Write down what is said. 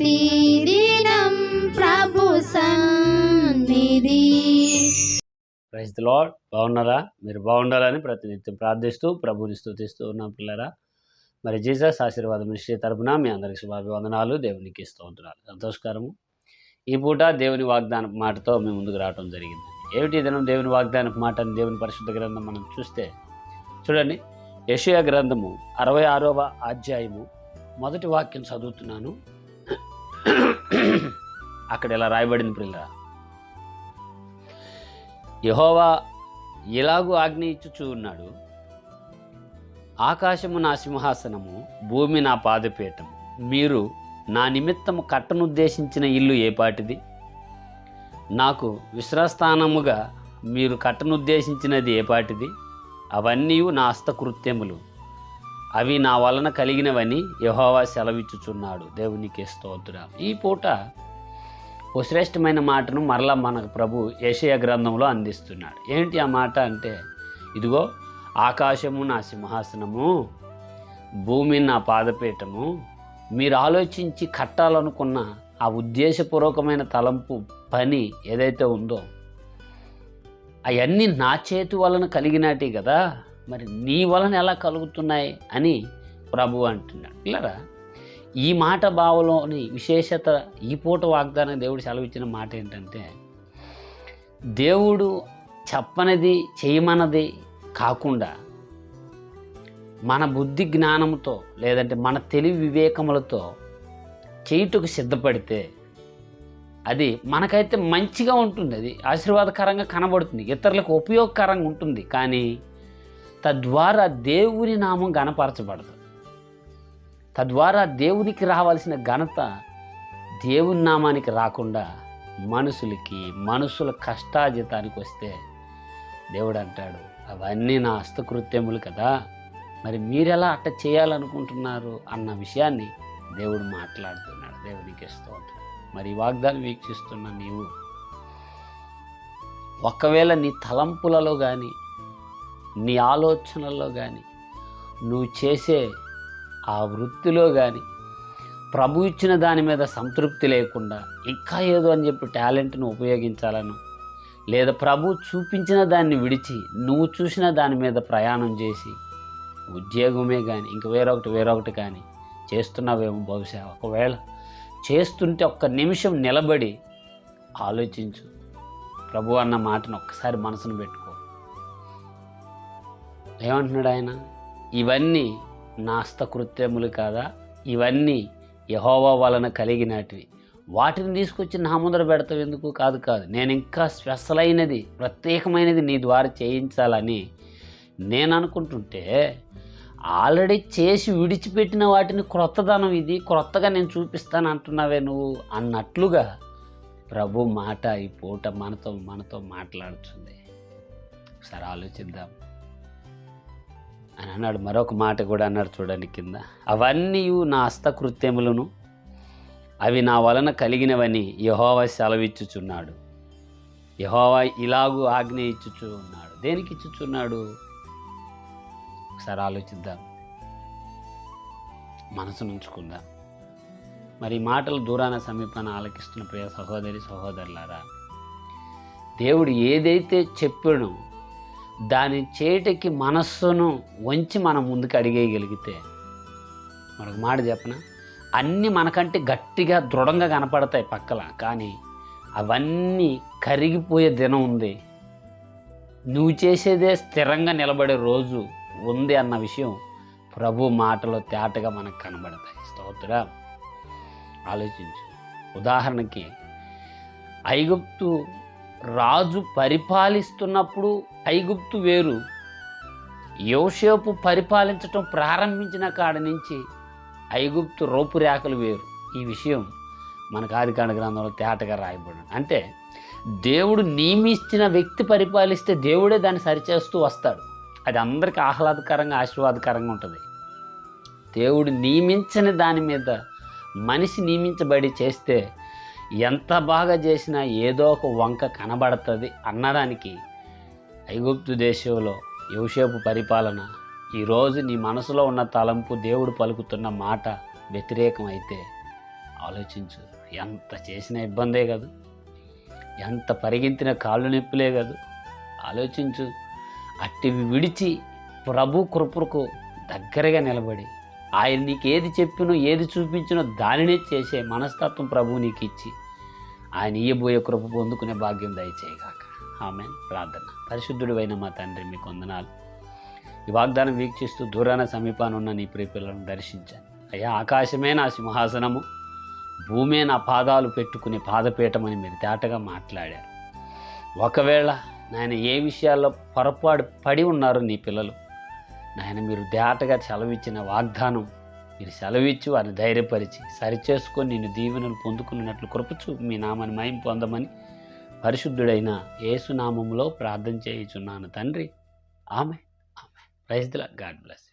ప్రతిదినం ప్రభు సన్నిధి. Praise the lord బాగున్నారా? మీరు బాగుండాలని ప్రతినిత్యం ప్రార్థిస్తూ ప్రభుని స్తుతిస్తూ ఉన్నాం పిల్లరా. మరి జీసస్ ఆశీర్వాద మినిస్ట్రీ తరపున మీ అందరికి శుభాభివందనాలు దేవునికి స్తోత్రాలు. సంతోషకరము. ఈ పూట దేవుని వాగ్దాన మాటతో మీ ముందుకు రావడం జరిగింది. ఏమిటి దినం దేవుని వాగ్దాన మాట అని దేవుని పరిశుద్ధ గ్రంథం మనం చూస్తే? చూడండి. యషయా గ్రంథము అరవై ఆరవ అధ్యాయము. మొదటి వాక్యం చదువుతున్నాను. అక్కడ ఇలా రాయబడింది పిల్లరా యహోవా ఇలాగూ ఆజ్ఞ ఇచ్చుచూ ఉన్నాడు. ఆకాశము నా సింహాసనము భూమి నా పాదపీఠము. మీరు నా నిమిత్తము కట్టనుద్దేశించిన ఇల్లు ఏపాటిది నాకు విశ్రస్థానముగా మీరు కట్టనుద్దేశించినది ఏపాటిది అవన్నీ నా హస్తకృత్యములు. అవి నా వలన కలిగినవని యహోవా సెలవిచ్చుచున్నాడు. దేవునికి స్తోత్ర. ఈ పూట ఓ శ్రేష్టమైన మాటను మరలా మనకు ప్రభు ఏషయ గ్రంథంలో అందిస్తున్నాడు. ఏంటి ఆ మాట అంటే ఇదిగో ఆకాశము నా సింహాసనము భూమి నా పాదపీఠము మీరు ఆలోచించి కట్టాలనుకున్న ఆ ఉద్దేశపూర్వకమైన తలంపు పని ఏదైతే ఉందో అవన్నీ నా చేతి వలన కలిగినటి కదా మరి నీ వలన ఎలా కలుగుతున్నాయి అని ప్రభు అంటున్నాడు. ఇలా ఈ మాట భావంలోని విశేషత ఈ పూట వాగ్దానం దేవుడు సెలవిచ్చిన మాట ఏంటంటే దేవుడు చెప్పనది చేయమన్నది కాకుండా మన బుద్ధి జ్ఞానంతో లేదంటే మన తెలివి వివేకములతో చేయుటకు సిద్ధపడితే అది మనకైతే మంచిగా ఉంటుంది. అది ఆశీర్వాదకరంగా కనబడుతుంది. ఇతరులకు ఉపయోగకరంగా ఉంటుంది. కానీ తద్వారా దేవుని నామం గణపరచబడదు తద్వారా దేవునికి రావాల్సిన ఘనత దేవుని నామానికి రాకుండా మనుషులకి మనుషుల కష్టాజితానికి వస్తే దేవుడు అంటాడు అవన్నీ నా హస్తకృత్యములు కదా మరి మీరెలా అట్ట చేయాలనుకుంటున్నారు? అన్న విషయాన్ని దేవుడు మాట్లాడుతున్నాడు. దేవునికి స్తోత్రం. మరి ఈ వాగ్దానం వీక్షిస్తున్న నీవు ఒకవేళ నీ తలంపులలో కానీ నీ ఆలోచనల్లో కానీ నువ్వు చేసే ఆ వృత్తిలో కానీ ప్రభు ఇచ్చిన దాని మీద సంతృప్తి లేకుండా ఇంకా ఏదో అని చెప్పి టాలెంట్ను ఉపయోగించాలను. లేదా ప్రభు చూపించిన దాన్ని విడిచి నువ్వు చూసిన దాని మీద ప్రయాణం చేసి ఉద్యోగమే కానీ ఇంక వేరొకటి వేరొకటి కానీ చేస్తున్నావేమో బహుశా. ఒకవేళ చేస్తుంటే ఒక్క నిమిషం నిలబడి ఆలోచించు. ప్రభు అన్న మాటను ఒక్కసారి మనసును పెట్టుకో. ఏమంటున్నాడు ఆయన? ఇవన్నీ నాస్త హస్తకృత్యములు కాదా? ఇవన్నీ యహోవా వలన కలిగినటివి. వాటిని తీసుకొచ్చి నా ముందర పెడతావు ఎందుకు? కాదు కాదు. నేను ఇంకా స్పెషల్ అయినది ప్రత్యేకమైనది నీ ద్వారా చేయించాలని నేను అనుకుంటుంటే ఆల్రెడీ చేసి విడిచిపెట్టిన వాటిని క్రొత్తదనం ఇది క్రొత్తగా నేను చూపిస్తాను అంటున్నావే నువ్వు అన్నట్లుగా ప్రభు మాట ఈ పూట మనతో మనతో మాట్లాడుతుంది. ఒకసారి ఆలోచిద్దాం. అని అన్నాడు. మరొక మాట కూడా అన్నాడు చూడండి కింద. అవన్నీ నా హస్తకృత్యములను అవి నా వలన కలిగినవని యహోవా సెలవిచ్చుచున్నాడు. యహోవా ఇలాగూ ఆజ్ఞ ఇచ్చుచు ఉన్నాడు దేనికి ఇచ్చుచున్నాడు? ఒకసారి ఆలోచిద్దాం. మనసు ఉంచుకుందాం మరి మాటలు దూరాన సమీపాన ఆలకిస్తున్న ప్రియ సహోదరి సహోదరులారా దేవుడు ఏదైతే చెప్పాడో దాని చేటికి మనస్సును వంచి మనం ముందుకు అడిగేయగలిగితే మనకు మాట చెప్పన? అన్నీ మనకంటే గట్టిగా దృఢంగా కనపడతాయి పక్కల కానీ అవన్నీ కరిగిపోయే దినం ఉంది. నువ్వు చేసేదే స్థిరంగా నిలబడే రోజు ఉంది అన్న విషయం ప్రభు మాటలో తేటగా మనకు కనబడతాయి. స్తోత్ర. ఆలోచించు. ఉదాహరణకి ఐగుప్తు రాజు పరిపాలిస్తున్నప్పుడు ఐగుప్తు వేరు. యోసేపు పరిపాలించటం ప్రారంభించిన కాడ నుంచి ఐగుప్తు రూపురేఖలు వేరు. ఈ విషయం మనకు ఆదికాండ గ్రంథంలో తేటగా రాయబడి అంటే దేవుడు నియమించిన వ్యక్తి పరిపాలిస్తే దేవుడే దాన్ని సరిచేస్తూ వస్తాడు. అది అందరికీ ఆహ్లాదకరంగా ఆశీర్వాదకరంగా ఉంటుంది. దేవుడు నియమించని దాని మీద మనిషి నియమించబడి చేస్తే ఎంత బాగా చేసినా ఏదో ఒక వంక కనబడుతుంది అన్నదానికి ఐగుప్తు దేశంలో యోసేపు పరిపాలన ఈరోజు నీ మనసులో ఉన్న తలంపు దేవుడు పలుకుతున్న మాట వ్యతిరేకమైతే ఆలోచించు. ఎంత చేసిన ఇబ్బందే కాదు. ఎంత పరిగెత్తిన కాళ్ళు నొప్పులే కాదు. ఆలోచించు. అట్టివి విడిచి ప్రభు కృపకు దగ్గరగా నిలబడి ఆయన నీకు ఏది చెప్పినో ఏది చూపించినో దానినే చేసే మనస్తత్వం ప్రభు నీకు ఇచ్చి ఆయన ఇయ్యబోయే కృప పొందుకునే భాగ్యం దయచేయగాక. ఆమె ప్రార్థన. పరిశుద్ధుడివైన మా తండ్రి మీకు వందనాలు. ఈ వాగ్దానం వీక్షిస్తూ దూరాన సమీపాన ఉన్న నీ ప్రియపిల్లలను దర్శించాను అయ్యా ఆకాశమే నా సింహాసనము భూమే నా పాదాలు పెట్టుకునే పాదపీఠమని మీరు తేటగా మాట్లాడారు. ఒకవేళ నాయన ఏ విషయాల్లో పొరపాటు పడి ఉన్నారు నీ పిల్లలు నాయన మీరు తేటగా చలవిచ్చిన వాగ్దానం మీరు సెలవిచ్చి వారిని ధైర్యపరిచి సరిచేసుకొని నేను దీవెనలు పొందుకున్నట్లు కృపచూ మీ నామాన్ని మయం పొందమని పరిశుద్ధుడైన యేసునామంలో ప్రార్థన చేయుచున్నాను తండ్రి. ఆమె ఆమె ప్రైజ్ గాడ్ బ్లెస్